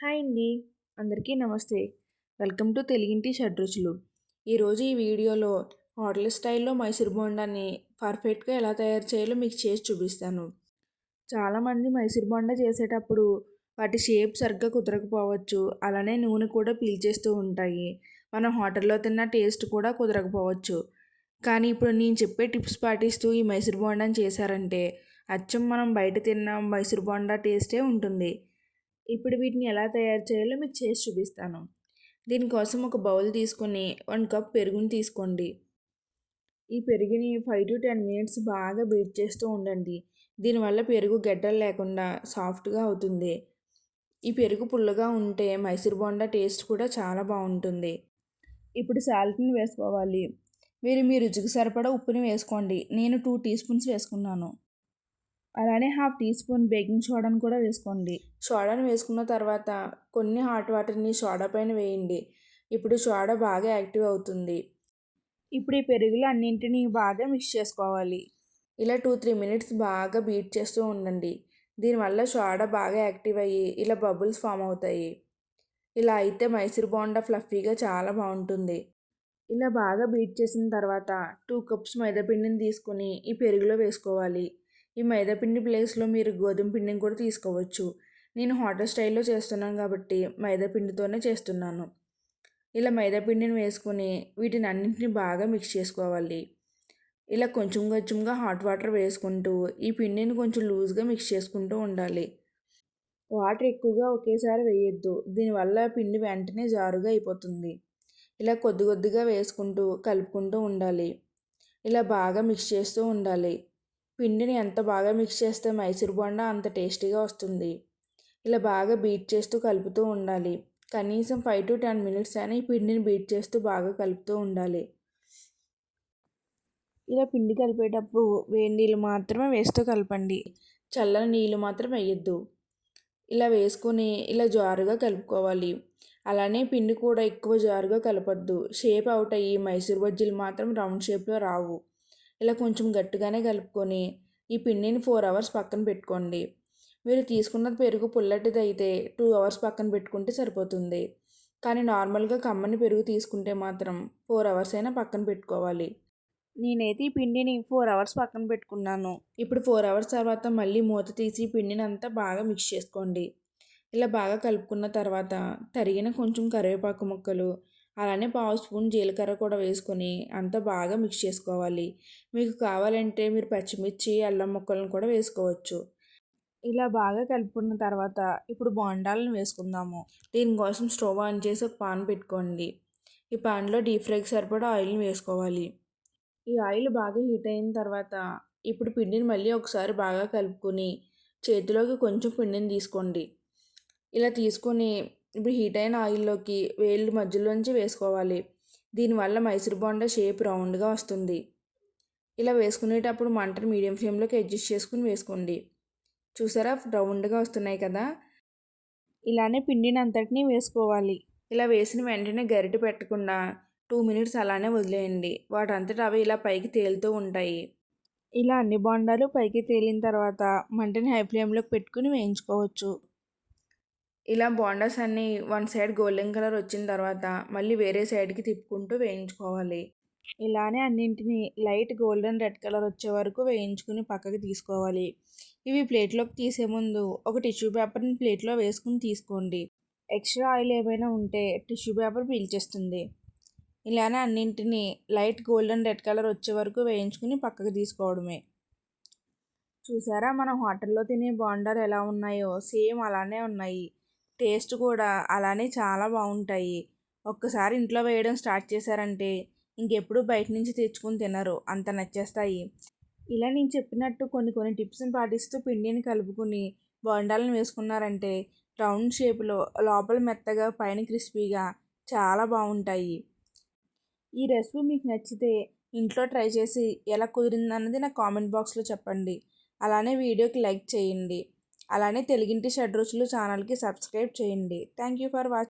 Hi అండి. అందరికీ నమస్తే. వెల్కమ్ టు తెలుగింటి షడ్రుచులు. ఈరోజు ఈ వీడియోలో హోటల్ స్టైల్లో మైసూర్ బోండాని పర్ఫెక్ట్గా ఎలా తయారు చేయాలో మీకు చేసి చూపిస్తాను. చాలామంది మైసూర్ బోండా చేసేటప్పుడు వాటి షేప్ సరిగ్గా కుదరకపోవచ్చు. అలానే నూనె కూడా పీల్చేస్తూ ఉంటాయి. మనం హోటల్లో తిన్న టేస్ట్ కూడా కుదరకపోవచ్చు. కానీ ఇప్పుడు నేను చెప్పే టిప్స్ పాటిస్తూ ఈ మైసూర్ బోండాని చేశారంటే అచ్చం మనం బయట తిన్న మైసూర్ బోండా టేస్టే ఉంటుంది. ఇప్పుడు వీటిని ఎలా తయారు చేయాలో మీకు చేసి చూపిస్తాను. దీనికోసం ఒక బౌల్ తీసుకొని వన్ కప్ పెరుగుని తీసుకోండి. ఈ పెరుగుని ఫైవ్ టు టెన్ మినిట్స్ బాగా బీట్ చేస్తూ ఉండండి. దీనివల్ల పెరుగు గడ్డలు లేకుండా సాఫ్ట్గా అవుతుంది. ఈ పెరుగు పుల్లగా ఉంటే మైసూర్ బోండా టేస్ట్ కూడా చాలా బాగుంటుంది. ఇప్పుడు సాల్ట్ని వేసుకోవాలి. మీరు మీ రుచికి సరిపడా ఉప్పుని వేసుకోండి. నేను టూ టీ స్పూన్స్ వేసుకున్నాను. అలానే హాఫ్ టీ స్పూన్ బేకింగ్ సోడాను కూడా వేసుకోండి. సోడాను వేసుకున్న తర్వాత కొన్ని హాట్ వాటర్ని సోడా పైన వేయండి. ఇప్పుడు సోడా బాగా యాక్టివ్ అవుతుంది. ఇప్పుడు ఈ పెరుగులు అన్నింటినీ బాగా మిక్స్ చేసుకోవాలి. ఇలా టూ త్రీ మినిట్స్ బాగా బీట్ చేస్తూ ఉండండి. దీనివల్ల సోడా బాగా యాక్టివ్ అయ్యి ఇలా బబుల్స్ ఫామ్ అవుతాయి. ఇలా అయితే మైసూర్ బోండా ఫ్లఫీగా చాలా బాగుంటుంది. ఇలా బాగా బీట్ చేసిన తర్వాత టూ కప్స్ మైదాపిండిని తీసుకొని ఈ పెరుగులో వేసుకోవాలి. ఈ మైదాపిండి ప్లేస్లో మీరు గోధుమ పిండిని కూడా తీసుకోవచ్చు. నేను హోటల్ స్టైల్లో చేస్తున్నాను కాబట్టి మైదాపిండితోనే చేస్తున్నాను. ఇలా మైదాపిండిని వేసుకుని వేసుకొని వీటిని అన్నింటిని బాగా మిక్స్ చేసుకోవాలి. ఇలా కొంచెం కొంచెంగా హాట్ వాటర్ వేసుకుంటూ ఈ పిండిని కొంచెం లూజ్గా మిక్స్ చేసుకుంటూ ఉండాలి. వాటర్ ఎక్కువగా ఒకేసారి వేయొద్దు. దీనివల్ల పిండి వెంటనే జారుగా అయిపోతుంది. ఇలా కొద్ది కొద్దిగా వేసుకుంటూ కలుపుకుంటూ ఉండాలి. ఇలా బాగా మిక్స్ చేస్తూ ఉండాలి. పిండిని ఎంత బాగా మిక్స్ చేస్తే మైసూర్ బోండా అంత టేస్టీగా వస్తుంది. ఇలా బాగా బీట్ చేస్తూ కలుపుతూ ఉండాలి. కనీసం ఫైవ్ టు టెన్ మినిట్స్ అయినా ఈ పిండిని బీట్ చేస్తూ బాగా కలుపుతూ ఉండాలి. ఇలా పిండి కలిపేటప్పుడు వేడి నీళ్ళు మాత్రమే వేస్తూ కలపండి. చల్లని నీళ్ళు మాత్రం వేయద్దు. ఇలా వేసుకొని ఇలా జారుగా కలుపుకోవాలి. అలానే పిండి కూడా ఎక్కువ జారుగా కలపద్దు. షేప్ అవుట్ అయ్యి మైసూర్ బజ్జీలు మాత్రం రౌండ్ షేప్లో రావు. ఇలా కొంచెం గట్టిగానే కలుపుకొని ఈ పిండిని ఫోర్ అవర్స్ పక్కన పెట్టుకోండి. మీరు తీసుకున్న పెరుగు పుల్లటిది అయితే టూ అవర్స్ పక్కన పెట్టుకుంటే సరిపోతుంది. కానీ నార్మల్గా కమ్మని పెరుగు తీసుకుంటే మాత్రం ఫోర్ అవర్స్ అయినా పక్కన పెట్టుకోవాలి. నేనైతే ఈ పిండిని ఫోర్ అవర్స్ పక్కన పెట్టుకున్నాను. ఇప్పుడు ఫోర్ అవర్స్ తర్వాత మళ్ళీ మూత తీసి పిండిని అంతా బాగా మిక్స్ చేసుకోండి. ఇలా బాగా కలుపుకున్న తర్వాత తరిగిన కొంచెం కరివేపాకు ముక్కలు అలానే పావు స్పూన్ జీలకర్ర కూడా వేసుకొని అంతా బాగా మిక్స్ చేసుకోవాలి. మీకు కావాలంటే మీరు పచ్చిమిర్చి అల్లం ముక్కలను కూడా వేసుకోవచ్చు. ఇలా బాగా కలుపుకున్న తర్వాత ఇప్పుడు బోండాలను వేసుకుందాము. దీనికోసం స్టవ్ ఆన్ చేసి ఒక పాన్ పెట్టుకోండి. ఈ పాన్లో డీప్ ఫ్రైకి సరిపడా ఆయిల్ని వేసుకోవాలి. ఈ ఆయిల్ బాగా హీట్ అయిన తర్వాత ఇప్పుడు పిండిని మళ్ళీ ఒకసారి బాగా కలుపుకొని చేతిలోకి కొంచెం పిండిని తీసుకోండి. ఇలా తీసుకొని ఇప్పుడు హీట్ అయిన ఆయిల్లోకి వేళ్ళు మధ్యలోంచి వేసుకోవాలి. దీనివల్ల మైసూర్ బోండా షేప్ రౌండ్గా వస్తుంది. ఇలా వేసుకునేటప్పుడు మంటను మీడియం ఫ్లేమ్లోకి అడ్జస్ట్ చేసుకుని వేసుకోండి. చూసారా? రౌండ్గా వస్తున్నాయి కదా? ఇలానే పిండిని అంతటినీ వేసుకోవాలి. ఇలా వేసిన వెంటనే గరిటె పెట్టకుండా టూ మినిట్స్ అలానే వదిలేయండి. వాటంతటా అవి ఇలా పైకి తేలుతూ ఉంటాయి. ఇలా అన్ని బోండాలు పైకి తేలిన తర్వాత మంటని హై ఫ్లేమ్లోకి పెట్టుకుని వేయించుకోవచ్చు. ఇలా బోండాస్ అన్నీ వన్ సైడ్ గోల్డెన్ కలర్ వచ్చిన తర్వాత మళ్ళీ వేరే సైడ్కి తిప్పుకుంటూ వేయించుకోవాలి. ఇలానే అన్నింటినీ లైట్ గోల్డెన్ రెడ్ కలర్ వచ్చే వరకు వేయించుకుని పక్కకి తీసుకోవాలి. ఇవి ప్లేట్లోకి తీసే ముందు ఒక టిష్యూ పేపర్ని ప్లేట్లో వేసుకుని తీసుకోండి. ఎక్స్ట్రా ఆయిల్ ఏమైనా ఉంటే టిష్యూ పేపర్ పీల్చేస్తుంది. ఇలానే అన్నింటినీ లైట్ గోల్డెన్ రెడ్ కలర్ వచ్చే వరకు వేయించుకుని పక్కకి తీసుకోవడమే. చూసారా? మనం హోటల్లో తినే బాండాలు ఎలా ఉన్నాయో? సేమ్ అలానే ఉన్నాయి. టేస్ట్ కూడా అలానే చాలా బాగుంటాయి. ఒక్కసారి ఇంట్లో వేయడం స్టార్ట్ చేశారంటే ఇంకెప్పుడు బయట నుంచి తెచ్చుకొని తినరు. అంత నచ్చేస్తాయి. ఇలా నేను చెప్పినట్టు కొన్ని కొన్ని టిప్స్ని పాటిస్తూ పిండిని కలుపుకుని బోండాలను వేసుకున్నారంటే రౌండ్ షేప్లో లోపల మెత్తగా పైన క్రిస్పీగా చాలా బాగుంటాయి. ఈ రెసిపీ మీకు నచ్చితే ఇంట్లో ట్రై చేసి ఎలా కుదిరిందన్నది నా కామెంట్ బాక్స్లో చెప్పండి. అలానే వీడియోకి లైక్ చేయండి. అలానే తెలుగింటి షడ్ రుచులు ఛానల్కి సబ్స్క్రైబ్ చేయండి. Thank you for watching